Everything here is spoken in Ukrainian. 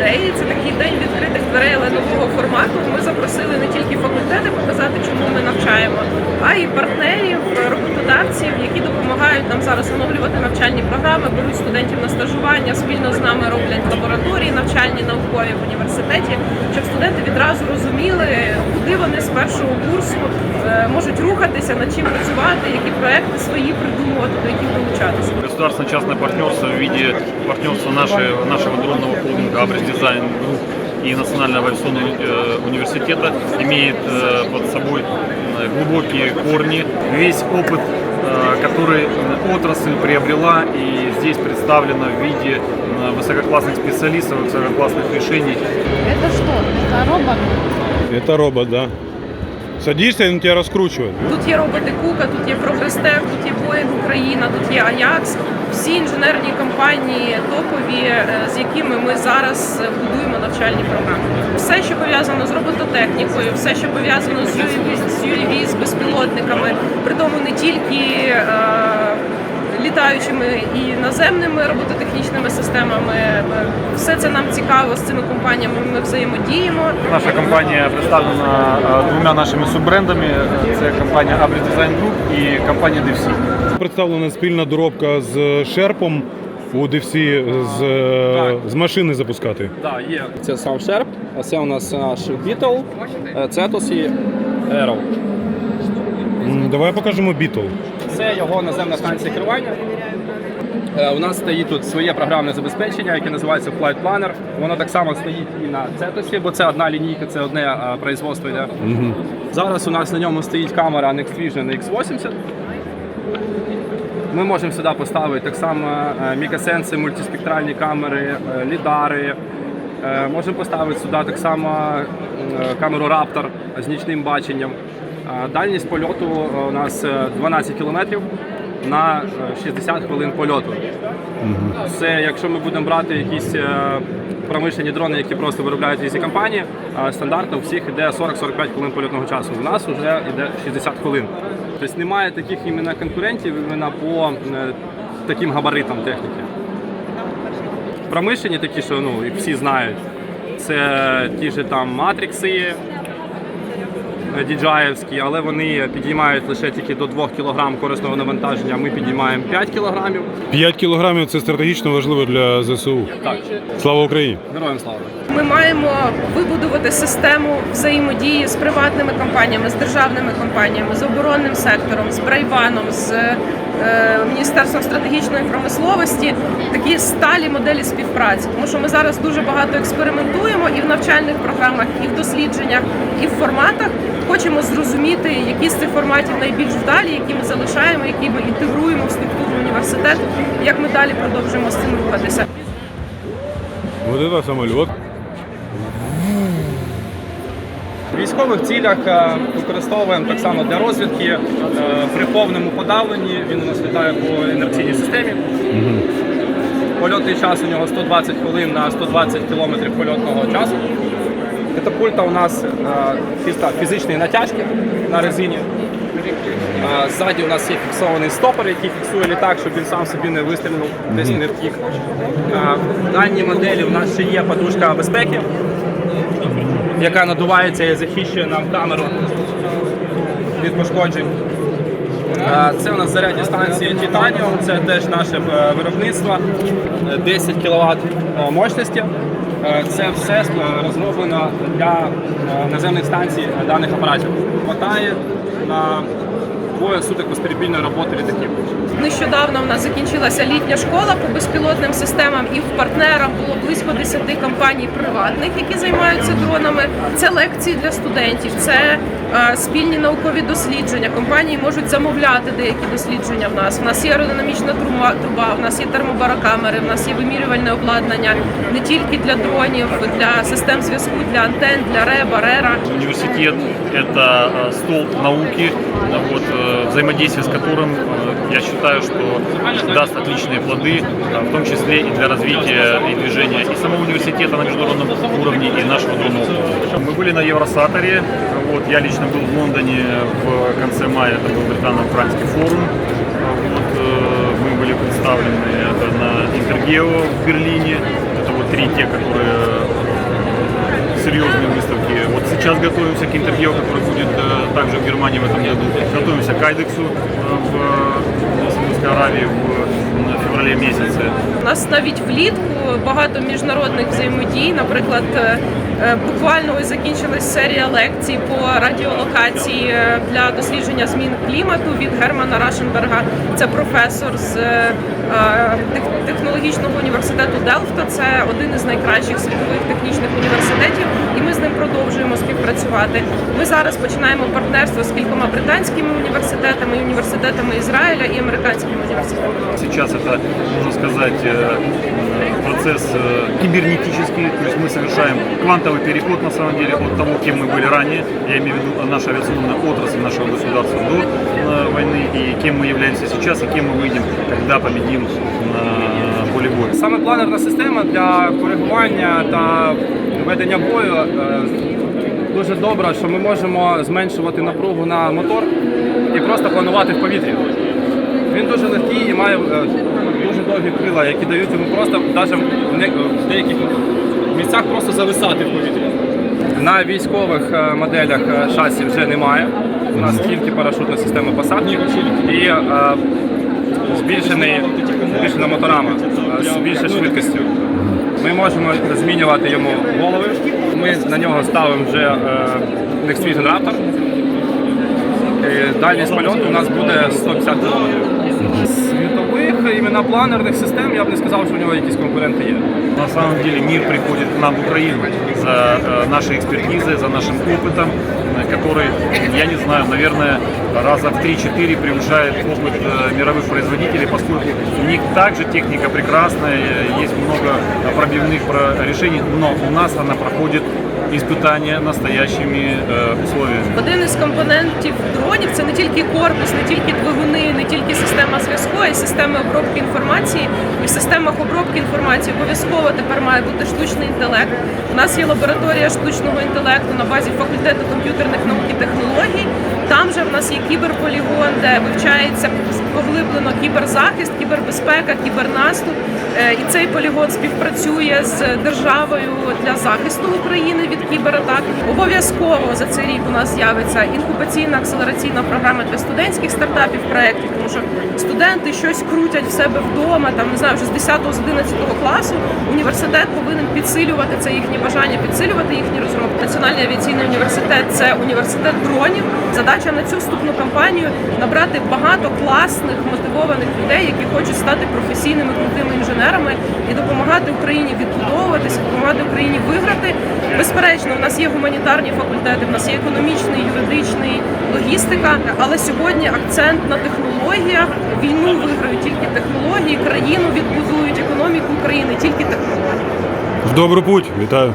Day. Це такий день відкритих дверей, але нового формату. Ми запросили не тільки факультети показати, чому ми навчаємо, а й партнерів, роботодавців, які допомагають нам зараз оновлювати навчальні програми, беруть студентів на стажування, спільно з нами роблять лабораторії навчальні наукові в університеті, щоб студенти відразу розуміли, куди вони з першого курсу е, можуть рухатися, над чим працювати, які проекти свої придумувати, до яких долучатися. Государственно-частное партнерство в виде партнерства нашей, нашего дронного холдинга Абрис Дизайн Групп и Национального авиационного э, университета имеет э, под собой э, глубокие корни. Весь опыт, который отрасль приобрела и здесь представлено в виде высококлассных специалистов, высококлассных решений. Это что? Это робот? Это робот, да. Садишься, он тебя раскручивает. Тут є роботи Кука, тут є Прогрестек, тут є Боїнг Україна, тут є Аякс. Всі інженерні компанії топові, е, з якими ми зараз будуємо навчальні програми. Все, що пов'язано з робототехнікою, все, що пов'язано з UAV, з UAV, з безпілотниками, при тому не тільки е, літаючими і наземними робототехнічними системами. Е, Все це нам цікаво з цими компаніями. Ми взаємодіємо. Наша компанія представлена е, двома нашими суббрендами. Це компанія Abris Design Group і компанія DFC. Представлена спільна доробка з шерпом у DFC з, е, з машини запускати. Так, є. Це сам Шерп, а це у нас наш Beetle, е, Cetus і Arrow. Давай покажемо Beetle. Це його наземна станція керування. Е, У нас стоїть тут своє програмне забезпечення, яке називається Flight Planner. Воно так само стоїть і на Cetus, бо це одна лінійка, це одне е, производство йде. Зараз у нас на ньому стоїть камера Next Vision X80. Ми можемо сюди поставити так само е, мікросенси, мультиспектральні камери, лідари. Можемо поставити сюди так само камеру Raptor з нічним баченням. Е, Дальність польоту е, у нас е, 12 кілометрів на е, 60 хвилин польоту. Це якщо ми будемо брати якісь е, промишлені дрони, які просто виробляють різні компанії, е, стандартно у всіх йде 40-45 хвилин польотного часу. У нас вже йде 60 хвилин. Тобто немає таких іменно конкурентів іменно по е, таким габаритам техніки. Промишлені такі, що ну, всі знають. Це ті ж там матрикси, діджаєвські, але вони підіймають лише тільки до 2 кг корисного навантаження. Ми підіймаємо 5 кг. 5 кілограмів це стратегічно важливо для ЗСУ. Так, Слава Україні! героям слава. Ми маємо вибудувати систему взаємодії з приватними компаніями, з державними компаніями, з оборонним сектором, з Брайваном, з е, Міністерством стратегічної промисловості, такі сталі моделі співпраці. Тому що ми зараз дуже багато експериментуємо і в навчальних програмах, і в дослідженнях, і в форматах. Хочемо зрозуміти, які з цих форматів найбільш вдалі, які ми залишаємо, які ми інтегруємо в структуру університету, як ми далі продовжуємо з цим рухатися. Вот это самоліт. В військових цілях е, використовуємо так само для розвідки е, при повному подавленні. Він у нас літає по інерційній системі. Польотний час у нього 120 хвилин на 120 км польотного часу. Катапульта у нас е, фізичної натяжки на резині. Ззаді у нас є фіксований стопор, який фіксує літак, щоб він сам собі не вистрілив, десь не втік. В даній моделі у нас ще є подушка безпеки, яка надувається і захищує нам камеру від пошкоджень. Е, Це у нас зарядні станції Titanium, це теж наше е, виробництво, Е, 10 кВт мощності. Е, Це все е, розроблено для е, наземних станцій е, даних апаратів. Хватає на двоє суток безперебійної роботи літаків. Нещодавно в нас закінчилася літня школа по безпілотним системам, і в партнерах було близько 10 компаній приватних, які займаються дронами. Це лекції для студентів, це спільні наукові дослідження. Компанії можуть замовляти деякі дослідження в нас. У нас є аеродинамічна труба, труба, в нас є термобарокамери, в нас є вимірювальне обладнання не тільки для дронів, для систем зв'язку, для антен, для РЕБа, РЕРа. Университет – это э, столб науки, э, вот, э, взаимодействие с которым, э, я считаю, что даст отличные плоды, э, в том числе и для развития и движения и самого университета на международном уровне, и нашего дронного холдинга. Мы были на Евросаторе, вот, я лично был в Лондоне в конце мая, это был британо-французский форум, вот, э, мы были представлены это на Интергео в Берлине, это вот три те, которые э, серьезные выставки. Вот сейчас готовимся к интервью, который будет э, также в Германии в этом году. Готовимся к Айдексу э, в э, Саудовской Аравии в э, місяці. У нас навіть влітку багато міжнародних взаємодій. Наприклад, е, е, буквально ось закінчилась серія лекцій по радіолокації е, для дослідження змін клімату від Германа Рашенберга. Це професор з технологічного університету Делфта. Це один із найкращих світових технічних університетів, і ми з ним продовжуємо співпрацювати. Ми зараз починаємо партнерство з кількома британськими університетами, і університетами Ізраїля і американськими університетами. Сейчас это, можно сказать, э, процесс э, кибернетический, то есть мы совершаем квантовый переход на самом деле от того, кем мы были ранее, я имею в виду наша авиационная отрасль нашего государства до э, войны, и кем мы являемся сейчас, и кем мы выйдем, когда победим на поле боя. Саме планерна система для коригування та ведення бою е, дуже добра, що ми можемо зменшувати напругу на мотор і просто планувати в повітрі. Він дуже легкий і має е, дуже довгі крила, які дають йому просто навіть в деяких місцях просто зависати в повітрі. На військових е, моделях шасі вже немає. У нас тільки парашутна система посадки і збільшений, збільшена моторама е, з більшою швидкістю. Ми можемо змінювати йому голови. Ми на нього ставимо вже Next Vision Raptor. І дальність польоту у нас буде 150 км Світових іменно планерних систем я б не сказав, що у нього якісь конкуренти є. На самом деле мир приходит к нам в Украину за э, нашей экспертизой, за нашим опытом, э, который, я не знаю, наверное, раза в 3-4 превышает опыт э, мировых производителей, поскольку у них также техника прекрасная, э, есть много э, пробивных про- решений, но у нас она проходит испытания настоящими э, условиями. Один із компонентів дронів це не тільки корпус, не тільки двигуни, не тільки система зв'язку, а й системи обробки інформації. І в системах обробки інформації обов'язково тепер має бути штучний інтелект. У нас є лабораторія штучного інтелекту на базі факультету комп'ютерних наук і технологій. Там же в нас є кіберполігон, де вивчається поглиблено кіберзахист, кібербезпека, кібернаступ. Е, І цей полігон співпрацює з державою для захисту України від кібератак. Обов'язково за цей рік у нас з'явиться інкубаційна акселераційна програма для студентських стартапів проєктів, тому що студенти щось крутять в себе вдома, там не знаю, вже з 10 з 11 класу. Університет повинен підсилювати це їхнє бажання, підсилювати їхні розробки. Національний авіаційний університет це університет дронів. Задача на цю вступну кампанію набрати багато класних мотивованих людей, які хочуть стати професійними крутими інженерами і допомагати Україні відбудовуватися, допомагати Україні виграти. Безперечно, у нас є гуманітарні факультети, в нас є економічний, юридичний, логістика. Але сьогодні акцент на технологіях. Війну виграють тільки технології, країну відбудують, економіку України тільки технології. В добру путь, вітаю.